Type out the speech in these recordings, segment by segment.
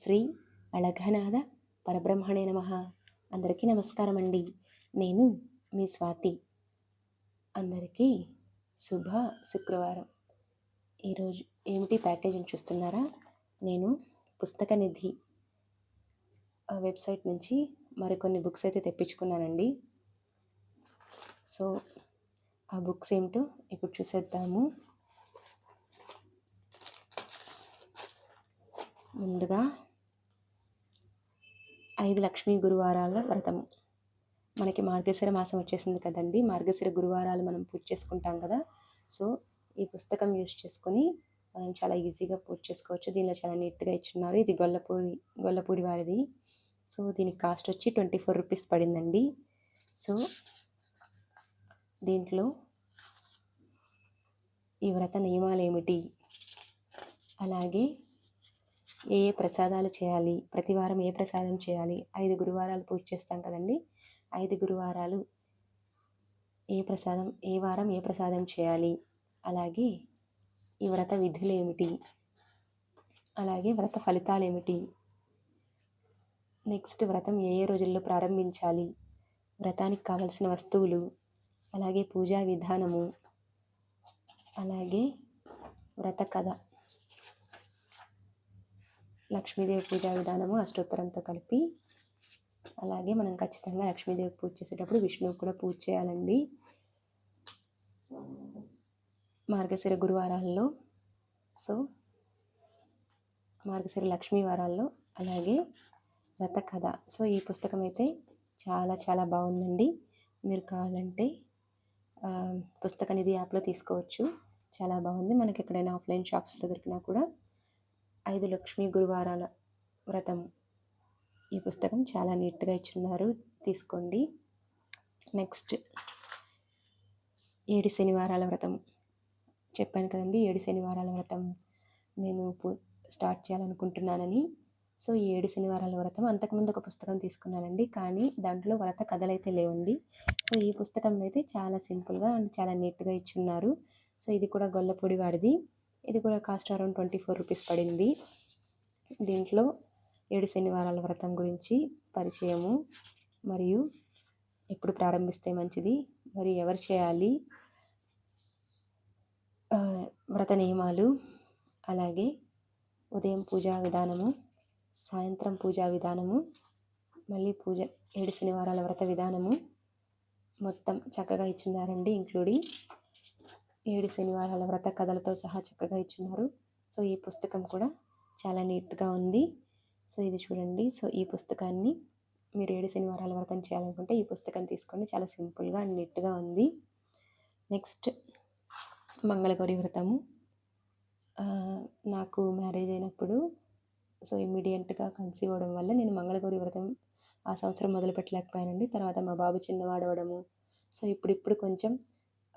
శ్రీ అళఘనాథ పరబ్రహ్మణే నమ. అందరికీ నమస్కారం అండి నేను మీ స్వాతి. అందరికీ శుభ శుక్రవారం. ఈరోజు ఏమిటి ప్యాకేజీని చూస్తున్నారా? నేను పుస్తక నిధి ఆ వెబ్సైట్ నుంచి మరికొన్ని బుక్స్ అయితే తెప్పించుకున్నానండి. సో ఆ బుక్స్ ఏమిటో ఇప్పుడు చూసేద్దాము. ముందుగా ఐదు లక్ష్మీ గురువారాల వ్రతము మనకి మార్గశిర మాసం వచ్చేసింది కదండి. మార్గశిర గురువారాలు మనం పూజ చేసుకుంటాం కదా. సో ఈ పుస్తకం యూజ్ చేసుకొని మనం చాలా ఈజీగా పూజ చేసుకోవచ్చు. దీనిలో చాలా నీట్గా ఇచ్చున్నారు. ఇది గొల్లపూడి గొల్లపూడి వారిది. సో దీనికి కాస్ట్ వచ్చి ట్వంటీ ఫోర్ రూపీస్ పడిందండి. సో దీంట్లో ఈ వ్రత నియమాలు ఏమిటి అలాగే ఏ ఏ ప్రసాదాలు చేయాలి? ప్రతి వారం ఏ ప్రసాదం చేయాలి? ఐదు గురువారాలు పూజ చేస్తాం కదండి. ఐదు గురువారాలు ఏ ప్రసాదం ఏ వారం ఏ ప్రసాదం చేయాలి? అలాగే ఈ వ్రత విధులు ఏమిటి? అలాగే వ్రత ఫలితాలు ఏమిటి? నెక్స్ట్ వ్రతం ఏ ఏ రోజుల్లో ప్రారంభించాలి? వ్రతానికి కావలసిన వస్తువులు అలాగే పూజా విధానము అలాగే వ్రత కథ. లక్ష్మీదేవి పూజా విధానము అష్టోత్తరంతో కలిపి అలాగే మనం ఖచ్చితంగా లక్ష్మీదేవి పూజ చేసేటప్పుడు విష్ణువు కూడా పూజ చేయాలండి. మార్గశిర గురువారాల్లో సో మార్గశిర లక్ష్మీ వారాల్లో అలాగే రథ కథ సో ఈ పుస్తకం అయితే చాలా చాలా బాగుందండి. మీరు కావాలంటే పుస్తక నిధి యాప్లో తీసుకోవచ్చు. చాలా బాగుంది. మనకి ఎక్కడైనా ఆఫ్లైన్ షాప్స్లో దొరికినా కూడా ఐదు లక్ష్మీ గురువారాల వ్రతం ఈ పుస్తకం చాలా నీట్గా ఇచ్చున్నారు. తీసుకోండి. నెక్స్ట్ ఏడు శనివారాల వ్రతం. చెప్పాను కదండి ఏడు శనివారాల వ్రతం నేను స్టార్ట్ చేయాలనుకుంటున్నానని. సో ఈ ఏడు శనివారాల వ్రతం అంతకుముందు ఒక పుస్తకం తీసుకున్నానండి కానీ దాంట్లో వ్రత కథలు అయితే లేవండి. సో ఈ పుస్తకంలో అయితే చాలా సింపుల్గా అండ్ చాలా నీట్గా ఇచ్చున్నారు. సో ఇది కూడా గొల్లపూడి వారిది. ఇది కూడా cost around twenty four rupees పడింది. దీంట్లో ఏడు శనివారాల వ్రతం గురించి పరిచయము మరియు ఎప్పుడు ప్రారంభిస్తే మంచిది మరి ఎవరు చేయాలి వ్రత నియమాలు అలాగే ఉదయం పూజా విధానము సాయంత్రం పూజా విధానము మళ్ళీ పూజ ఏడు శనివారాల వ్రత విధానము మొత్తం చక్కగా ఇచ్చున్నారండి ఇంక్లూడింగ్ ఏడు శనివారాల వ్రత కథలతో సహా చక్కగా ఇచ్చున్నారు. సో ఈ పుస్తకం కూడా చాలా నీట్గా ఉంది. సో ఇది చూడండి. సో ఈ పుస్తకాన్ని మీరు ఏడు శనివారాల వ్రతం చేయాలనుకుంటే ఈ పుస్తకం తీసుకోండి. చాలా సింపుల్గా అండ్ నీట్గా ఉంది. నెక్స్ట్ మంగళగౌరి వ్రతము. నాకు మ్యారేజ్ అయినప్పుడు సో ఇమ్మీడియట్గా కన్సీవ్ అవ్వడం వల్ల నేను మంగళగౌరి వ్రతం ఆ సంవత్సరం మొదలు పెట్టలేకపోయానండి తర్వాత మా బాబు చిన్నవాడవడము. అవ్వడము సో ఇప్పుడిప్పుడు కొంచెం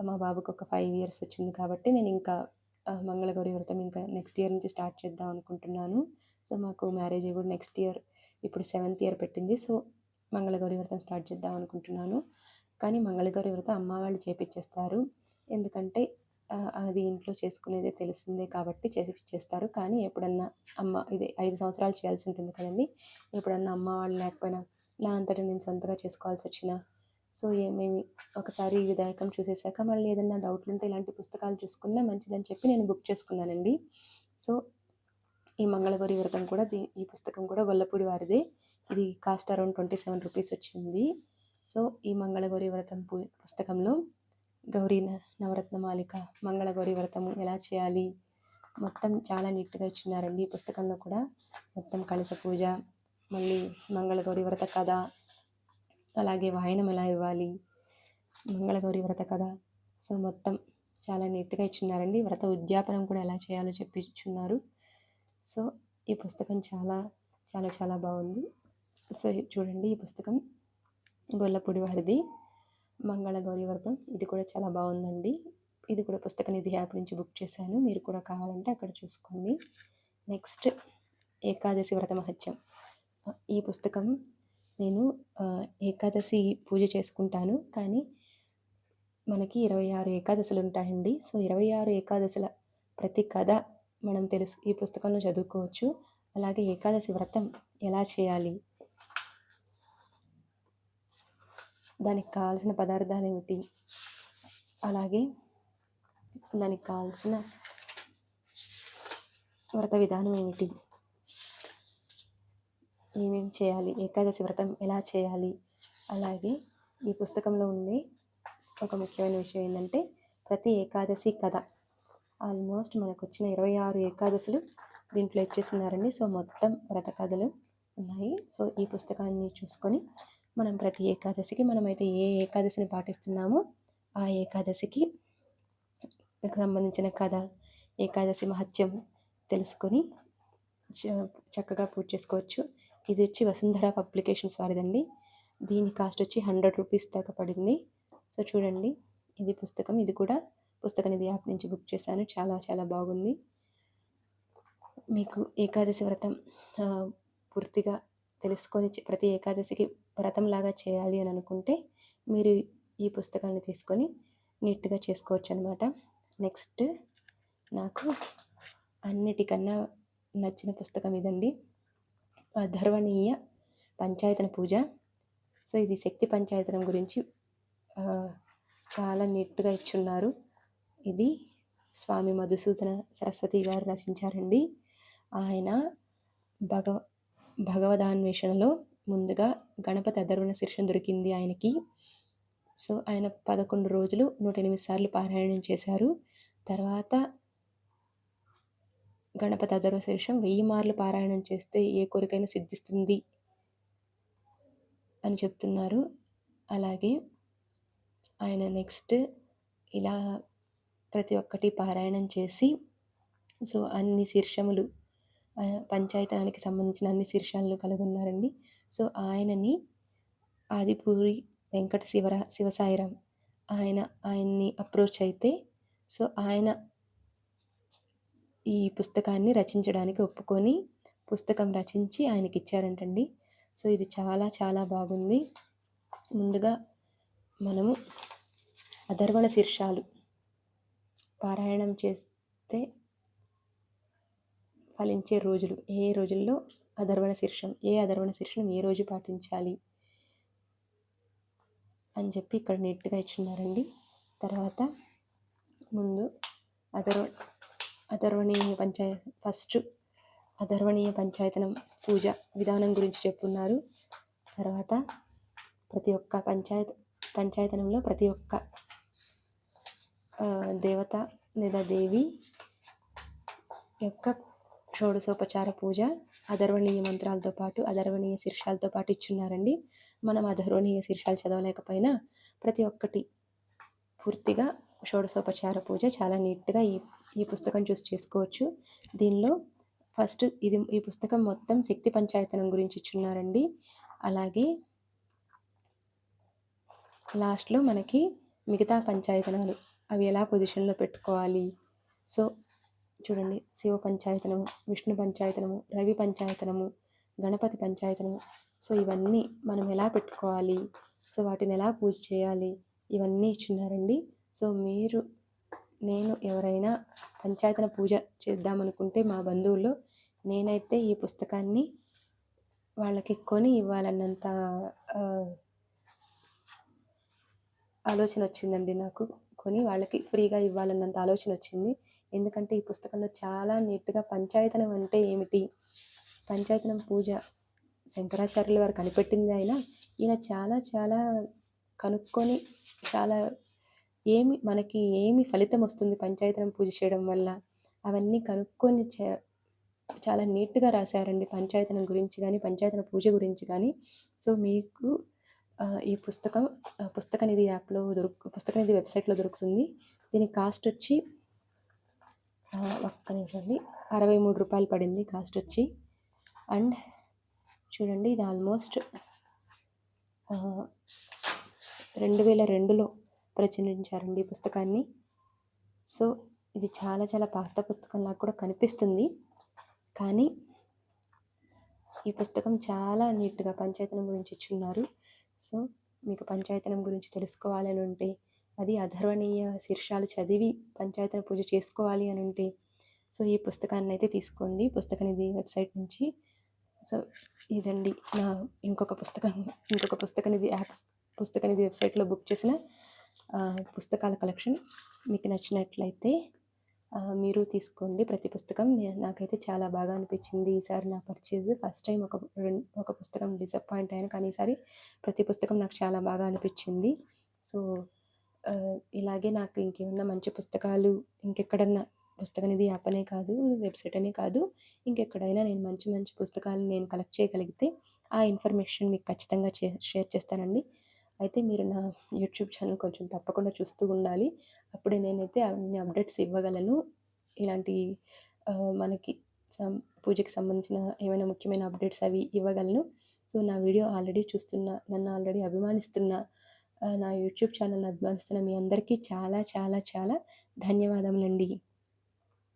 మా బాబుకి ఒక ఫైవ్ ఇయర్స్ వచ్చింది కాబట్టి నేను ఇంకా మంగళగౌరి వ్రతం ఇంకా నెక్స్ట్ ఇయర్ నుంచి స్టార్ట్ చేద్దాం అనుకుంటున్నాను. సో మాకు మ్యారేజ్ కూడా నెక్స్ట్ ఇయర్ ఇప్పుడు సెవెంత్ ఇయర్ పెట్టింది. సో మంగళగౌరి వ్రతం స్టార్ట్ చేద్దాం అనుకుంటున్నాను. కానీ మంగళగౌరి వ్రతం అమ్మ వాళ్ళు చేపించేస్తారు ఎందుకంటే అది ఇంట్లో చేసుకునేదే తెలిసిందే కాబట్టి చేసి కానీ ఎప్పుడన్నా అమ్మ ఇది ఐదు సంవత్సరాలు చేయాల్సి ఉంటుంది కదండి. ఎప్పుడన్నా అమ్మ వాళ్ళు లేకపోయినా నా అంతటా నేను సొంతగా చేసుకోవాల్సి వచ్చిన సో ఏమేమి ఒకసారి ఈ విధాయకం చూసేసాక మళ్ళీ ఏదైనా డౌట్లు ఉంటే ఇలాంటి పుస్తకాలు చూసుకున్నా మంచిదని చెప్పి నేను బుక్ చేసుకున్నానండి. సో ఈ మంగళగౌరి వ్రతం కూడా ఈ పుస్తకం కూడా గొల్లపూడి వారిదే. ఇది cost around twenty seven rupees వచ్చింది. సో ఈ మంగళగౌరి వ్రతం పుస్తకంలో గౌరీ నవరత్న మాలిక మంగళగౌరి వ్రతము ఎలా చేయాలి? మొత్తం చాలా నీట్గా ఇచ్చినారండి ఈ పుస్తకంలో కూడా. మొత్తం కలస పూజ మళ్ళీ మంగళగౌరి వ్రత కథ అలాగే వాయనం ఎలా ఇవ్వాలి? మంగళగౌరి వ్రత కథ. సో మొత్తం చాలా నీట్గా ఇచ్చినారండి వ్రత ఉద్యాపనం కూడా ఎలా చేయాలో చెప్పిచ్చున్నారు సో ఈ పుస్తకం చాలా చాలా చాలా బాగుంది. సో చూడండి ఈ పుస్తకం గొల్లపూడి వారిది. మంగళగౌరి వ్రతం. ఇది కూడా చాలా బాగుందండి. ఇది కూడా పుస్తక నిధి యాప్ నుంచి బుక్ చేశాను. మీరు కూడా కావాలంటే అక్కడ చూసుకోండి. నెక్స్ట్ ఏకాదశి వ్రత మహత్యం ఈ పుస్తకం నేను ఏకాదశి పూజ చేసుకుంటాను. కానీ మనకి ఇరవై ఆరు ఏకాదశులు ఉంటాయండి సో ఇరవై ఆరు ఏకాదశుల ప్రతి కథ మనం తెలుసు ఈ పుస్తకంలో చదువుకోవచ్చు. అలాగే ఏకాదశి వ్రతం ఎలా చేయాలి? దానికి కావాల్సిన పదార్థాలు ఏమిటి అలాగే దానికి కావాల్సిన వ్రత విధానం ఏమిటి? ఏమేమి చేయాలి? ఏకాదశి వ్రతం ఎలా చేయాలి? అలాగే ఈ పుస్తకంలో ఉండే ఒక ముఖ్యమైన విషయం ఏంటంటే ప్రతి ఏకాదశి కథ ఆల్మోస్ట్ మనకు వచ్చిన ఇరవై ఆరు ఏకాదశులు దీంట్లో ఇచ్చేస్తున్నారండి. సో మొత్తం వ్రత కథలు ఉన్నాయి. సో ఈ పుస్తకాన్ని చూసుకొని మనం ప్రతి ఏకాదశికి మనమైతే ఏ ఏకాదశిని పాటిస్తున్నామో ఆ ఏకాదశికి సంబంధించిన కథ ఏకాదశి మహత్యం తెలుసుకొని చక్కగా పూజ చేసుకోవచ్చు. ఇది వచ్చి వసుంధర పబ్లికేషన్స్ వారిదండి. దీని కాస్ట్ వచ్చి హండ్రెడ్ రూపీస్ దాకా పడింది. సో చూడండి ఇది పుస్తకం. ఇది కూడా పుస్తకం ఇది యాప్ నుంచి బుక్ చేశాను. చాలా చాలా బాగుంది. మీకు ఏకాదశి వ్రతం పూర్తిగా తెలుసుకొని ప్రతి ఏకాదశికి వ్రతంలాగా చేయాలి అని అనుకుంటే మీరు ఈ పుస్తకాన్ని తీసుకొని నీట్గా చేసుకోవచ్చు అనమాట నెక్స్ట్ నాకు అన్నిటికన్నా నచ్చిన పుస్తకం ఇదండి. అధర్వణీయ పంచాయతన పూజ. సో ఇది శక్తి పంచాయతనం గురించి చాలా నీట్గా ఇచ్చున్నారు. ఇది స్వామి మధుసూదన సరస్వతి గారు రచించారండి ఆయన భగవ భగవదాన్వేషణలో ముందుగా గణపతి అధర్వణ శీర్షం దొరికింది ఆయనకి. సో ఆయన పదకొండు రోజులు నూట ఎనిమిది సార్లు పారాయణం చేశారు. తర్వాత గణపతి అధర్వ శీర్షం వెయ్యి మార్లు పారాయణం చేస్తే ఏ కోరికైనా సిద్ధిస్తుంది అని చెప్తున్నారు. అలాగే ఆయన నెక్స్ట్ ఇలా ప్రతి ఒక్కటి పారాయణం చేసి సో అన్ని శీర్షములు పంచాయతనానికి సంబంధించిన అన్ని శీర్షాలను కలిగి ఉన్నారండి సో ఆయనని ఆదిపూరి వెంకట శివరా శివసాయిరాం ఆయన ఆయన్ని అప్రోచ్ అయితే సో ఆయన ఈ పుస్తకాన్ని రచించడానికి ఒప్పుకొని పుస్తకం రచించి ఆయనకి ఇచ్చారంటండి సో ఇది చాలా చాలా బాగుంది. ముందుగా మనము అధర్వణ శీర్షాలు పారాయణం చేస్తే ఫలించే రోజులు ఏ రోజుల్లో అధర్వణ శీర్షం ఏ అధర్వణ శీర్షం ఏ రోజు పాటించాలి అని చెప్పి ఇక్కడ నీట్గా ఇచ్చున్నారండి. తర్వాత ముందు అధర్వ అధర్వణీయ పంచాయత్ ఫస్ట్ అధర్వణీయ పంచాయతనం పూజ విధానం గురించి చెప్పున్నారు. తర్వాత ప్రతి ఒక్క పంచాయత్ పంచాయతనంలో ప్రతి ఒక్క దేవత లేదా దేవి యొక్క షోడశోపచార పూజ అధర్వణీయ మంత్రాలతో పాటు అధర్వణీయ శీర్షాలతో పాటు ఇచ్చున్నారండి. మనం అధర్వణీయ శీర్షాలు చదవలేకపోయినా ప్రతి ఒక్కటి పూర్తిగా షోడశోపచార పూజ చాలా నీట్గా ఈ ఈ పుస్తకం చూసి చేసుకోవచ్చు. దీనిలో ఫస్ట్ ఇది ఈ పుస్తకం మొత్తం శక్తి పంచాయతనం గురించి ఇచ్చున్నారండి. అలాగే లాస్ట్లో మనకి మిగతా పంచాయతనాలు అవి ఎలా పొజిషన్లో పెట్టుకోవాలి? సో చూడండి. శివ పంచాయతనము విష్ణు పంచాయతనము రవి పంచాయతనము గణపతి పంచాయతనము. సో ఇవన్నీ మనం ఎలా పెట్టుకోవాలి? సో వాటిని ఎలా పూజ చేయాలి? ఇవన్నీ ఇచ్చున్నారండి. సో మీరు నేను ఎవరైనా పంచాయతన పూజ చేద్దామనుకుంటే మా బంధువుల్లో నేనైతే ఈ పుస్తకాన్ని వాళ్ళకి కొని ఇవ్వాలన్నంత ఆలోచన వచ్చిందండి నాకు. కొని వాళ్ళకి ఫ్రీగా ఇవ్వాలన్నంత ఆలోచన వచ్చింది. ఎందుకంటే ఈ పుస్తకంలో చాలా నీట్గా పంచాయతనం అంటే ఏమిటి? పంచాయతనం పూజ శంకరాచార్యుల వారు కనిపెట్టింది అయినా ఈయన చాలా చాలా కనుక్కొని చాలా ఏమి మనకి ఏమి ఫలితం వస్తుంది పంచాయతీని పూజ చేయడం వల్ల? అవన్నీ కనుక్కొని చాలా నీట్గా రాశారండి పంచాయతనం గురించి కానీ పంచాయతన పూజ గురించి కానీ సో మీకు ఈ పుస్తకం పుస్తక నిధి యాప్లో దొరుకు పుస్తక నిధి వెబ్సైట్లో దొరుకుతుంది. దీని కాస్ట్ వచ్చి ఒక్క నిమిషం అండి. అరవై మూడు రూపాయలు పడింది కాస్ట్ వచ్చి. అండ్ చూడండి ఇది ఆల్మోస్ట్ రెండు వేల రెండులో ప్రచురించారండి ఈ పుస్తకాన్ని. సో ఇది చాలా చాలా పాత పుస్తకంలా కూడా కనిపిస్తుంది. కానీ ఈ పుస్తకం చాలా నీట్గా పంచాయతనం గురించి ఇచ్చున్నారు. సో మీకు పంచాయతనం గురించి తెలుసుకోవాలని ఉంటే అది అధర్వణీయ శీర్షాలు చదివి పంచాయతన పూజ చేసుకోవాలి అని ఉంటే సో ఈ పుస్తకాన్ని అయితే తీసుకోండి. పుస్తకం ఇది వెబ్సైట్ నుంచి. సో ఇదండి నా ఇంకొక పుస్తకం. ఇంకొక పుస్తకం ఇది యాప్ పుస్తకం ఇది వెబ్సైట్లో బుక్ చేసిన పుస్తకాల కలెక్షన్ మీకు నచ్చినట్లయితే మీరు తీసుకోండి. ప్రతి పుస్తకం నాకైతే చాలా బాగా అనిపించింది. ఈసారి నా పర్చేజ్ ఫస్ట్ టైం ఒక ఒక పుస్తకం డిసప్పాయింట్ అయ్యాను. కానీ ఈసారి ప్రతి పుస్తకం నాకు చాలా బాగా అనిపించింది. సో ఇలాగే నాకు ఇంకేమన్నా మంచి పుస్తకాలు ఇంకెక్కడన్నా పుస్తకం అనేది యాప్ అనే కాదు వెబ్సైట్ అనే కాదు ఇంకెక్కడైనా నేను మంచి మంచి పుస్తకాలు నేను కలెక్ట్ చేయగలిగితే ఆ ఇన్ఫర్మేషన్ మీకు ఖచ్చితంగా షేర్ చేస్తానండి. అయితే మీరు నా యూట్యూబ్ ఛానల్ కొంచెం తప్పకుండా చూస్తూ ఉండాలి. అప్పుడే నేనైతే అన్ని అప్డేట్స్ ఇవ్వగలను. ఇలాంటి మనకి సం పూజకి సంబంధించిన ఏమైనా ముఖ్యమైన అప్డేట్స్ అవి ఇవ్వగలను. సో నా వీడియో ఆల్రెడీ చూస్తున్న నన్ను ఆల్రెడీ అభిమానిస్తున్న నా యూట్యూబ్ ఛానల్ని అభిమానిస్తున్న మీ అందరికీ చాలా చాలా చాలా ధన్యవాదములండి.